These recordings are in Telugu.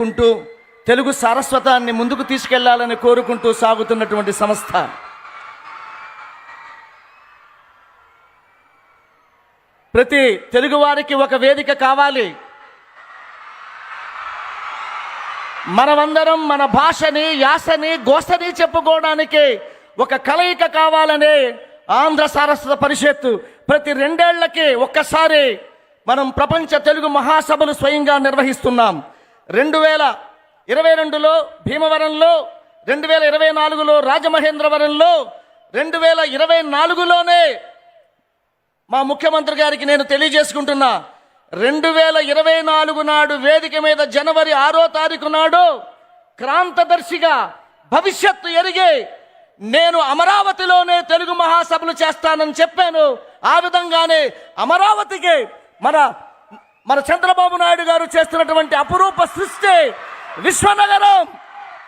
ఉంటూ తెలుగు సారస్వతాన్ని ముందుకు తీసుకెళ్ళాలని కోరుకుంటూ సాగుతున్నటువంటి సంస్థ. ప్రతి తెలుగువారికి ఒక వేదిక కావాలి. మనమందరం మన భాషని యాసని గోసని చెప్పుకోవడానికి ఒక కలయిక కావాలనే ఆంధ్ర సారస్వత పరిషత్తు ప్రతి రెండేళ్ళకి ఒక్కసారి మనం ప్రపంచ తెలుగు మహాసభలు స్వయంగా నిర్వహిస్తున్నాం. రెండు వేల ఇరవై రెండులో భీమవరంలో రెండు వేల ఇరవై నాలుగులో రాజమహేంద్రవరంలో రెండు వేల ఇరవై నాలుగులోనే మా ముఖ్యమంత్రి గారికి నేను తెలియజేసుకుంటున్నా రెండు వేల ఇరవై నాలుగు నాడు వేదిక మీద జనవరి ఆరో తారీఖు నాడు క్రాంతదర్శిగా భవిష్యత్తు ఎరిగి నేను అమరావతిలోనే తెలుగు మహాసభలు చేస్తానని చెప్పాను. ఆ విధంగానే అమరావతికి మన మన చంద్రబాబు నాయుడు గారు చేస్తున్నటువంటి అపురూప సృష్టి విశ్వనగరం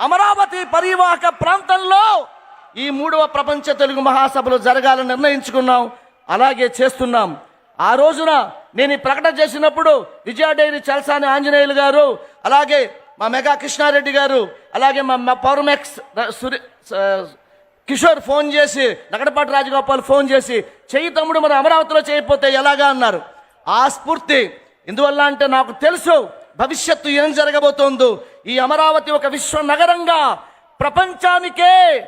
అమరావతి పరివాహక ప్రాంతంలో ఈ మూడవ ప్రపంచ తెలుగు మహాసభలు జరగాలని నిర్ణయించుకున్నాం అలాగే చేస్తున్నాం. ఆ రోజున నేను ఈ ప్రకటన చేసినప్పుడు విజయ డైరీ చలసాని ఆంజనేయులు గారు అలాగే మా మెగా కృష్ణారెడ్డి గారు అలాగే మా మా పౌర్మెక్స్ సురి కిషోర్ ఫోన్ చేసి నగడపాటి రాజగోపాల్ ఫోన్ చేసి చెయ్యి తమ్ముడు మన అమరావతిలో చేయకపోతే ఎలాగా? అన్నారు. ఆ స్ఫూర్తి ఎందువల్ల అంటే నాకు తెలుసు భవిష్యత్తు ఏం జరగబోతోందో. ఈ అమరావతి ఒక విశ్వ నగరంగా ప్రపంచానికే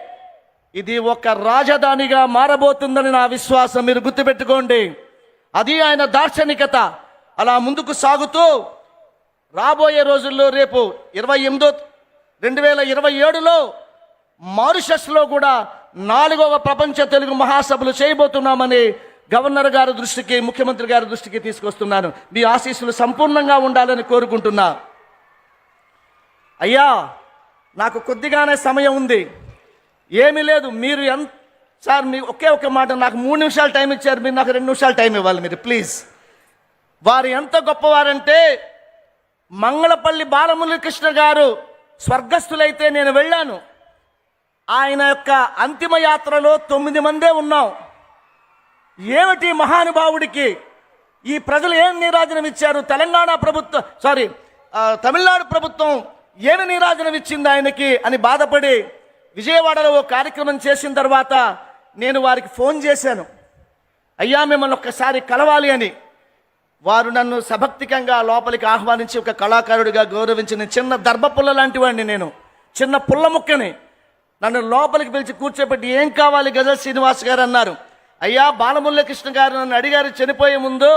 ఇది ఒక రాజధానిగా మారబోతుందని నా విశ్వాసం. మీరు గుర్తుపెట్టుకోండి. అది ఆయన దార్శనికత. అలా ముందుకు సాగుతూ రాబోయే రోజుల్లో రేపు ఇరవై ఎనిమిదో రెండు వేల ఇరవై ఏడులో మారిషస్లో కూడా నాలుగవ ప్రపంచ తెలుగు మహాసభలు చేయబోతున్నామని గవర్నర్ గారి దృష్టికి ముఖ్యమంత్రి గారి దృష్టికి తీసుకొస్తున్నాను. మీ ఆశీస్సులు సంపూర్ణంగా ఉండాలని కోరుకుంటున్నా. అయ్యా నాకు కొద్దిగానే సమయం ఉంది. ఏమీ లేదు మీరు ఎంత సార్ మీ ఒకే ఒక మాట నాకు మూడు నిమిషాలు టైం ఇచ్చారు మీరు నాకు రెండు నిమిషాలు టైం ఇవ్వాలి మీరు ప్లీజ్. వారు ఎంత గొప్పవారంటే మంగళపల్లి బాలమురళీకృష్ణ గారు స్వర్గస్థులైతే నేను వెళ్ళాను. ఆయన యొక్క అంతిమ యాత్రలో తొమ్మిది మందే ఉన్నాం. ఏమిటి మహానుభావుడికి? ఈ ప్రజలు ఏం నీరాజనం ఇచ్చారు తెలంగాణ ప్రభుత్వం సారీ తమిళనాడు ప్రభుత్వం ఏమి నీరాజనం ఇచ్చింది ఆయనకి అని బాధపడి విజయవాడలో ఓ కార్యక్రమం చేసిన తర్వాత నేను వారికి ఫోన్ చేశాను. అయ్యా మిమ్మల్ని ఒక్కసారి కలవాలి అని. వారు నన్ను సభక్తికంగా లోపలికి ఆహ్వానించి ఒక కళాకారుడిగా గౌరవించిన చిన్న దర్భపుల్ల లాంటి వాడిని నేను. చిన్న పుల్ల ముక్కని. నన్ను లోపలికి పిలిచి కూర్చోబెట్టి ఏం కావాలి గజల్ శ్రీనివాస్ గారు? అన్నారు. అయ్యా బాలమురళీకృష్ణ గారు నన్ను అడిగారు చనిపోయే ముందు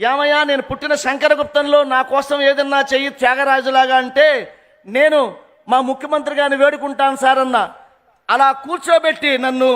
ఏమయ్యా నేను పుట్టిన శంకరగుప్తంలో నా కోసం ఏదన్నా చెయ్యి త్యాగరాజులాగా అంటే నేను మా ముఖ్యమంత్రి గారిని వేడుకుంటాను సార్ అన్న. అలా కూర్చోబెట్టి నన్ను